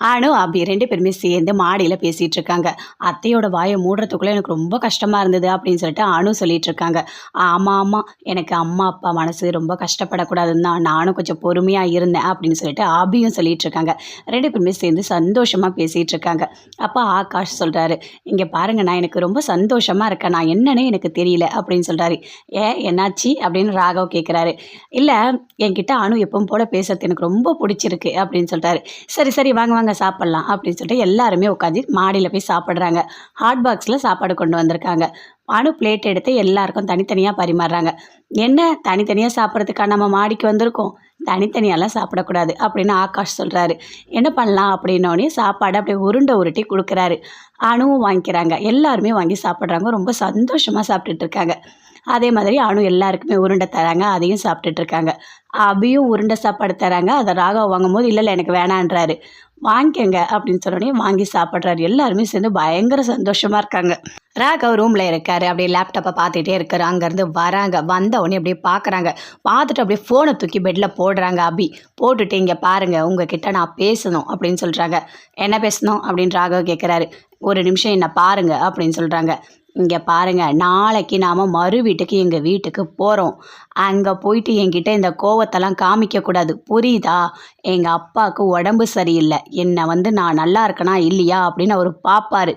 அனு அபி ரெண்டு பேருமே சேர்ந்து மாடியில் பேசிகிட்டு இருக்காங்க அத்தையோட வாயை மூடுறதுக்குள்ளே எனக்கு ரொம்ப கஷ்டமாக இருந்தது அப்படின்னு சொல்லிட்டு அனு சொல்லிட்டு இருக்காங்க ஆமாம் ஆமாம் எனக்கு அம்மா அப்பா மனசு ரொம்ப கஷ்டப்படக்கூடாதுன்னு தான் நானும் கொஞ்சம் பொறுமையாக இருந்தேன் அப்படின்னு சொல்லிட்டு அபியும் சொல்லிட்டு இருக்காங்க ரெண்டு பேருமே சேர்ந்து சந்தோஷமாக பேசிகிட்டு இருக்காங்க அப்போ ஆகாஷ் சொல்கிறாரு இங்கே பாருங்க நான் எனக்கு ரொம்ப சந்தோஷமாக இருக்கேன். நான் என்னன்னு எனக்கு தெரியல அப்படின்னு சொல்கிறாரு ஏ என்னாச்சு? அப்படின்னு ராகவ் கேட்குறாரு இல்லை என்கிட்ட அனு எப்பவும் போல் பேசுறது எனக்கு ரொம்ப பிடிச்சிருக்கு அப்படின்னு சொல்கிறாரு சரி சரி வாங்க வாங்க. சாப்பிட்லாம் அப்படின்னு சொல்லிட்டு எல்லாருமே உட்காந்து மாடியில் போய் சாப்பிட்றாங்க. ஹாட் பாக்ஸில் சாப்பாடு கொண்டு வந்திருக்காங்க. அணு பிளேட் எடுத்து எல்லாருக்கும் தனித்தனியாக பரிமாறுறாங்க. என்ன? தனித்தனியாக சாப்பிட்றதுக்கா நம்ம மாடிக்கு வந்திருக்கோம். தனித்தனியாலாம் சாப்பிடக்கூடாது அப்படின்னு ஆகாஷ் சொல்கிறாரு என்ன பண்ணலாம் அப்படின்னோடனே சாப்பாடு அப்படியே உருண்டை உருட்டி கொடுக்குறாரு. அணுவும் வாங்கிக்கிறாங்க. எல்லாருமே வாங்கி சாப்பிட்றாங்க. ரொம்ப சந்தோஷமாக சாப்பிட்டுட்டு இருக்காங்க. அதே மாதிரி அணு எல்லாருக்குமே உருண்டை தராங்க. அதையும் சாப்பிட்டுட்டு இருக்காங்க. அபியும் உருண்டை சாப்பாடு தராங்க. அதை ராகவ் வாங்கும்போது இல்லை இல்லை எனக்கு வேணான்றாரு. வாங்கிக்கங்க அப்படின்னு சொன்னோடனே வாங்கி சாப்பிட்றாரு. எல்லாருமே சேர்ந்து பயங்கர சந்தோஷமாக இருக்காங்க. ராகவ் ரூமில் இருக்காரு. அப்படியே லேப்டாப்பை பார்த்துட்டே இருக்காரு. அங்கேருந்து வராங்க. வந்த உடனே அப்படியே பார்க்குறாங்க. பார்த்துட்டு அப்படியே ஃபோனை தூக்கி பெட்டில் போடுறாங்க. அபி போட்டுட்டு இங்கே பாருங்கள் உங்ககிட்ட நான் பேசணும் அப்படின்னு சொல்கிறாங்க என்ன பேசணும்? அப்படின்னு ராகவ் கேட்குறாரு ஒரு நிமிஷம் என்னை பாருங்கள் அப்படின்னு சொல்கிறாங்க இங்கே பாருங்கள் நாளைக்கு நாம் மறு வீட்டுக்கு எங்கள் வீட்டுக்கு போகிறோம் அங்கே போயிட்டு என்கிட்ட இந்த கோவத்தெல்லாம் காமிக்கக்கூடாது புரியுதா? எங்கள் அப்பாவுக்கு உடம்பு சரியில்லை. என்னை வந்து நான் நல்லா இருக்கனா இல்லையா அப்படின்னு அவர் பார்ப்பாரு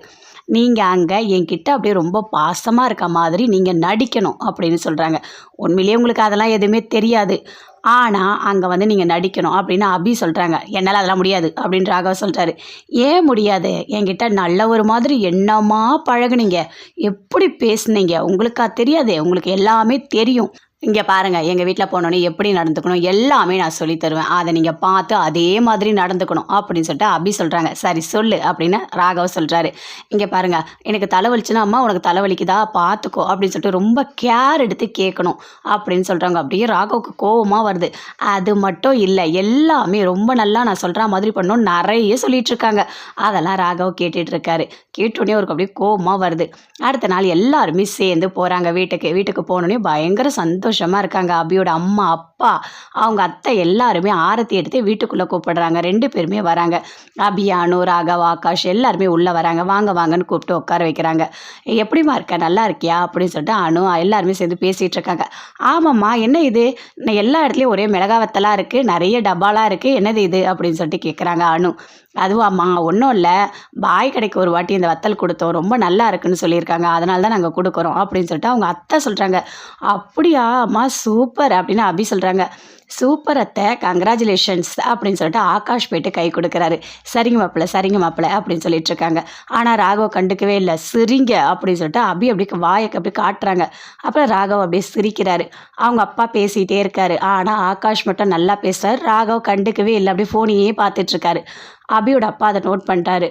நீங்கள் அங்கே என்கிட்ட அப்படியே ரொம்ப பாசமாக இருக்க மாதிரி நீங்கள் நடிக்கணும் அப்படின்னு சொல்கிறாங்க உண்மையிலேயே உங்களுக்கு அதெல்லாம் எதுவுமே தெரியாது. ஆனால் அங்கே வந்து நீங்கள் நடிக்கணும் அப்படின்னு அபி சொல்கிறாங்க என்னால் அதெல்லாம் முடியாது அப்படின்னு ராகவ சொல்கிறாரு ஏன் முடியாது? என்கிட்ட நல்ல ஒரு மாதிரி என்னமா பழகுனீங்க? எப்படி பேசுனீங்க? உங்களுக்கா தெரியாது? உங்களுக்கு எல்லாமே தெரியும். இங்கே பாருங்கள் எங்கள் வீட்டில் போனோன்னே எப்படி நடந்துக்கணும் எல்லாமே நான் சொல்லித் தருவேன். அதை நீங்கள் பார்த்து அதே மாதிரி நடந்துக்கணும் அப்படின்னு சொல்லிட்டு அபி சொல்கிறாங்க சரி சொல்லு அப்படின்னு ராகவ் சொல்கிறாரு இங்கே பாருங்கள் எனக்கு தலைவலிச்சுன்னா அம்மா உனக்கு தலைவலிக்குதா? பார்த்துக்கோ அப்படின்னு சொல்லிட்டு ரொம்ப கேர் எடுத்து கேட்கணும் அப்படின்னு சொல்கிறாங்க அப்படியே ராகவுக்கு கோபமாக வருது. அது மட்டும் இல்லை எல்லாமே ரொம்ப நல்லா நான் சொல்கிற மாதிரி பண்ணணும் நிறைய சொல்லிகிட்டு இருக்காங்க. அதெல்லாம் ராகவ் கேட்டுட்டு இருக்காரு. கேட்டோடனே அவருக்கு அப்படியே கோபமாக வருது. அடுத்த நாள் எல்லாருமே சேர்ந்து போகிறாங்க வீட்டுக்கு. வீட்டுக்கு போனோடனே பயங்கர சந்தோஷம். சந்தோஷமாக இருக்காங்க. அபியோட அம்மா அப்பா அவங்க அத்தை எல்லாருமே ஆரத்தி எடுத்து வீட்டுக்குள்ளே கூப்பிடுறாங்க. ரெண்டு பேருமே வராங்க. அபி அனு ராகவ் ஆகாஷ் எல்லாருமே உள்ளே வராங்க. வாங்க வாங்கன்னு கூப்பிட்டு உட்கார வைக்கிறாங்க. எப்படிம்மா இருக்க? நல்லா இருக்கியா? அப்படின்னு சொல்லிட்டு அனு எல்லாருமே சேர்ந்து பேசிகிட்டு இருக்காங்க. ஆமாம்மா என்ன இது? நான் எல்லா இடத்துலையும் ஒரே மிளகா வத்தலாக இருக்குது நிறைய டப்பாலாம் இருக்குது என்னது இது? அப்படின்னு சொல்லிட்டு கேட்குறாங்க அனு. அதுவாம்மா ஒன்றும் இல்லை. பாய் கடைக்கு ஒரு வாட்டி இந்த வத்தல் கொடுத்தோம். ரொம்ப நல்லா இருக்குன்னு சொல்லியிருக்காங்க. அதனால தான் நாங்கள் கொடுக்குறோம் அப்படின்னு சொல்லிட்டு அவங்க அத்தை சொல்கிறாங்க அப்படியா அம்மா சூப்பர் அப்படின்னு அபி சொல்கிறாங்க சூப்பர் அத்தை கங்க்ராச்சுலேஷன்ஸ் அப்படின்னு சொல்லிட்டு ஆகாஷ் போயிட்டு கை கொடுக்குறாரு. சரிங்க மாப்பிள்ள சரிங்க மாப்பிள்ள அப்படின்னு சொல்லிட்டு இருக்காங்க. ஆனால் ராகவ் கண்டுக்கவே இல்லை. சிரிங்க அப்படின்னு சொல்லிட்டு அபி அப்படி வாயக்கு அப்படி காட்டுறாங்க. அப்புறம் ராகவ் அப்படியே சிரிக்கிறாரு. அவங்க அப்பா பேசிகிட்டே இருக்காரு. ஆனால் ஆகாஷ் மட்டும் நல்லா பேசுகிறார் ராகவ் கண்டுக்கவே இல்லை. அப்படியே ஃபோனையே பார்த்துட்ருக்காரு அபியோட அப்பா அதை நோட் பண்ணிட்டாரு.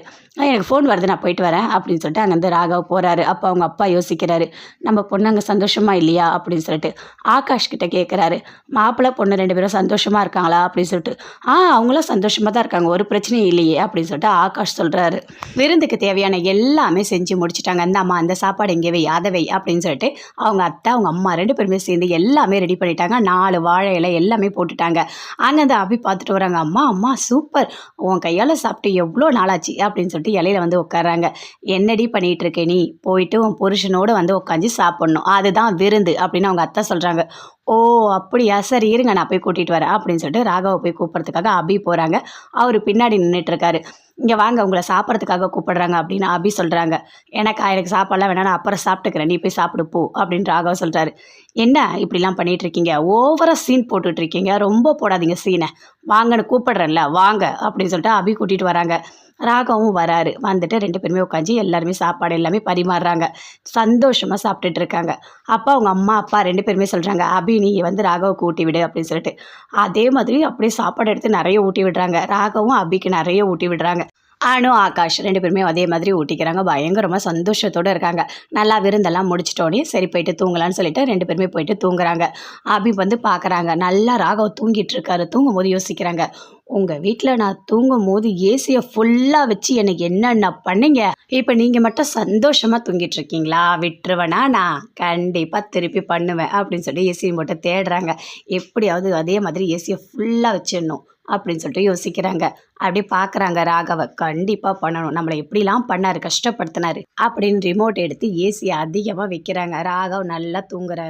எனக்கு ஃபோன் வருது நான் போயிட்டு வரேன் அப்படின்னு சொல்லிட்டு அங்கேருந்து ராகவ் போகிறாரு அப்போ அவங்க அப்பா யோசிக்கிறாரு நம்ம பொண்ணு அங்கே சந்தோஷமா இல்லையா? அப்படின்னு சொல்லிட்டு. ஆகாஷ் கிட்ட கேட்குறாரு மாப்பிள்ளை பொண்ணு ரெண்டு பேரும் சந்தோஷமாக இருக்காங்களா? அப்படின்னு சொல்லிட்டு. ஆ அவங்களாம் சந்தோஷமாக தான் இருக்காங்க ஒரு பிரச்சனையும் இல்லையே அப்படின்னு சொல்லிட்டு ஆகாஷ் சொல்கிறாரு விருந்துக்கு தேவையான எல்லாமே செஞ்சு முடிச்சிட்டாங்க. அந்த அம்மா அந்த சாப்பாடு எங்கேவே யாதவை வை அப்படின்னு சொல்லிட்டு அவங்க அத்தை அவங்க அம்மா ரெண்டு பேருமே சேர்ந்து எல்லாமே ரெடி பண்ணிட்டாங்க. நாலு வாழை இலை எல்லாமே போட்டுட்டாங்க. அங்கே அந்த அபி பார்த்துட்டு வராங்க அம்மா அம்மா சூப்பர் உன் கையால் சாப்பிட்டு எவ்வளோ நாளாச்சு அப்படின்னு சொல்லிட்டு இலையில வந்து உட்காராங்க என்னடி பண்ணிட்டு இருக்க நீ? போயிட்டு உன் புருஷனோட வந்து உட்காந்து சாப்பிட்ணும். அதுதான் விருந்து அப்படின்னு அவங்க அத்தை சொல்கிறாங்க ஓ அப்படியா? சரி இருங்க நான் போய் கூட்டிகிட்டு வரேன் அப்படின்னு சொல்லிட்டு ராகவை போய் கூப்பிட்றதுக்காக அபி போகிறாங்க அவர் பின்னாடி நின்றுட்டு இருக்காரு இங்கே வாங்க உங்களை சாப்பிட்றதுக்காக கூப்பிடுறாங்க அப்படின்னு அபி சொல்கிறாங்க எனக்கு எனக்கு சாப்பாடெல்லாம் வேணா நான் அப்புறம் சாப்பிட்டுக்கிறேன். நீ போய் சாப்பிடு போ அப்படின்னு ராகவ் சொல்கிறாரு என்ன இப்படிலாம் பண்ணிகிட்ருக்கீங்க இருக்கீங்க ஓவராக சீன் போட்டுட்டு இருக்கீங்க ரொம்ப போடாதீங்க சீனை வாங்கன்னு கூப்பிடுறேன்ல வாங்க. அப்படின்னு சொல்லிட்டு அபி கூட்டிகிட்டு வராங்க. ராகவும் வராரு. வந்துட்டு ரெண்டு பேருமே உட்காந்து எல்லாருமே சாப்பாடு எல்லாமே பரிமாறுறாங்க. சந்தோஷமாக சாப்பிட்டுட்டு இருக்காங்க அப்பா அவங்க அம்மா அப்பா ரெண்டு பேருமே சொல்கிறாங்க அபி நீ வந்து ராகவுக்கு ஊட்டி விடு. அப்படின்னு சொல்லிட்டு. அதே மாதிரி அப்படியே சாப்பாடு எடுத்து நிறைய ஊட்டி விடுறாங்க. ராகவும் அபிக்கு நிறைய ஊட்டி விடுறாங்க. அனு ஆகாஷ் ரெண்டு பேருமே அதே மாதிரி ஊட்டிக்கிறாங்க. பயங்கரமாக சந்தோஷத்தோடு இருக்காங்க. நல்லா விருந்தெல்லாம் முடிச்சிட்டோன்னே சரி போயிட்டு தூங்கலான்னு சொல்லிட்டு ரெண்டு பேருமே போயிட்டு தூங்குறாங்க. அபி வந்து பார்க்குறாங்க நல்லா ராகவ் தூங்கிட்டு இருக்காரு. தூங்கும் போது யோசிக்கிறாங்க. உங்கள் வீட்டில் நான் தூங்கும் போது ஏசியை ஃபுல்லாக வச்சு எனக்கு என்னென்ன பண்ணீங்க? இப்போ நீங்கள் மட்டும் சந்தோஷமாக தூங்கிட்டு இருக்கீங்களா விட்டுருவேனா நான்? கண்டிப்பாக திருப்பி பண்ணுவேன் அப்படின்னு சொல்லி ஏசியை மட்டும் தேடுறாங்க. எப்படியாவது அதே மாதிரி ஏசியை ஃபுல்லாக வச்சிடணும் அப்படின்னு சொல்லிட்டு யோசிக்கிறாங்க. அப்படியே பார்க்குறாங்க ராகவ. கண்டிப்பாக பண்ணணும். நம்மளை எப்படிலாம் பண்ணார் கஷ்டப்படுத்தினாரு அப்படின்னு ரிமோட் எடுத்து ஏசியை அதிகமாக வைக்கிறாங்க. ராகவ் நல்லா தூங்குறாரு.